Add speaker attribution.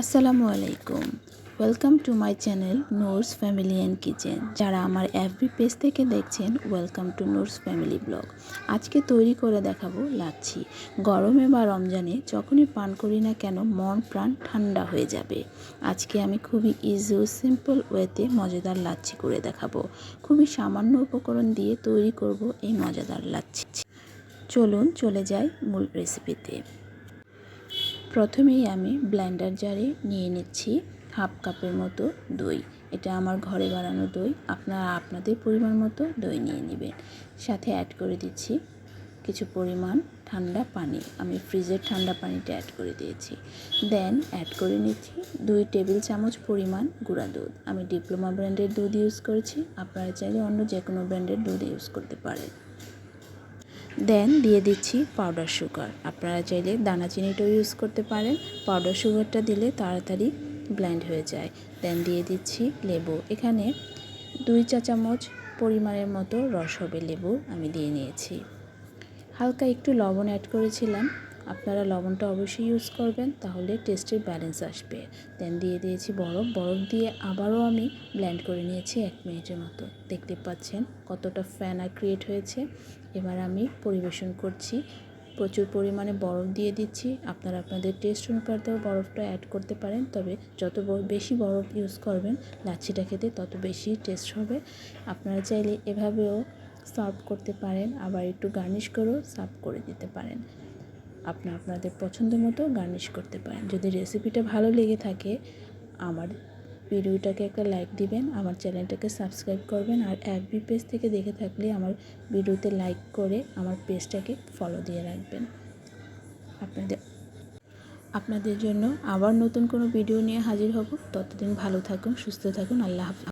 Speaker 1: আসসালামু আলাইকুম। Welcome to my channel Nour's family and kitchen যারা আমার এফবি পেজ থেকে দেখছেন welcome to Nour's family blog আজকে তৈরি করে দেখাবো লাচ্ছি। গরমে বা রমজানে যখনই পান করি না কেন, মন, প্রাণ ঠান্ডা হয়ে যাবে। আজকে আমি খুবই ইজি ও সিম্পল ওয়েতে মজাদার লাচ্ছি করে দেখাবো। খুবই সামান্য উপকরণ দিয়ে তৈরি করব এই মজাদার লাচ্ছি। চলুন চলে যাই মূল রেসিপিতে প্রথমেই আমি ব্লেন্ডার জারে নিয়ে নিচ্ছি হাফ কাপের মতো দই। এটা আমার ঘরে বানানো দই। আপনারা আপনাদের পরিমাণ মতো দই নিয়ে নেবেন। সাথে অ্যাড করে দিচ্ছি কিছু পরিমাণ ঠান্ডা পানি। আমি ফ্রিজের ঠান্ডা পানিটা অ্যাড করে দিয়েছি। দেন অ্যাড করে নিচ্ছি দুই টেবিল চামচ পরিমাণ গুঁড়া দুধ। আমি ডিপ্লোমা ব্র্যান্ডের দুধ ইউজ করেছি। আপনারা চাইলে অন্য যে কোনো ব্র্যান্ডের দুধ ইউজ করতে পারেন। দেন দিয়ে দিচ্ছি পাউডার সুগার আপনারা চাইলে দানা চিনিটাও ইউজ করতে পারেন। পাউডার সুগারটা দিলে তাড়াতাড়ি ব্লেন্ড হয়ে যায়। দেন দিয়ে দিচ্ছি লেবু। এখানে দুই চা চামচ পরিমাণের মতো রস হবে লেবু আমি দিয়ে নিয়েছি। হালকা একটু লবণ অ্যাড করেছিলাম। আপনারা লবণটা অবশ্যই ইউজ করবেন, তাহলে টেস্টের ব্যালেন্স আসবে। দেন দিয়ে দিয়েছি বরফ। বরফ দিয়ে আবারও আমি ব্ল্যান্ড করে নিয়েছি এক মিনিটের মতো। দেখতে পাচ্ছেন কতটা ফ্যানা ক্রিয়েট হয়েছে। এবার আমি পরিবেশন করছি। প্রচুর পরিমাণে বরফ দিয়ে দিচ্ছি। আপনারা আপনাদের টেস্ট অনুপাতেও বরফটা অ্যাড করতে পারেন, তবে যত বেশি বরফ ইউজ করবেন, লাচ্ছিটা খেতে তত বেশি টেস্ট হবে। আপনারা চাইলে এভাবেও সার্ভ করতে পারেন। আবার একটু গার্নিশ করেও সার্ভ করে দিতে পারেন। আপনি আপনাদের পছন্দ মতো গার্নিশ করতে পারেন। যদি রেসিপিটা ভালো লেগে থাকে, আমার ভিডিওটাকে একটা লাইক দিবেন, আমার চ্যানেলটাকে সাবস্ক্রাইব করবেন, আর এফবি পেজ থেকে দেখে থাকলে আমার ভিডিওতে লাইক করে আমার পেজটাকে ফলো দিয়ে রাখবেন। আপনাদের আপনাদের জন্য আবার নতুন কোনো ভিডিও নিয়ে হাজির হব। ততদিন ভালো থাকুন, সুস্থ থাকুন, আল্লাহ হাফিজ।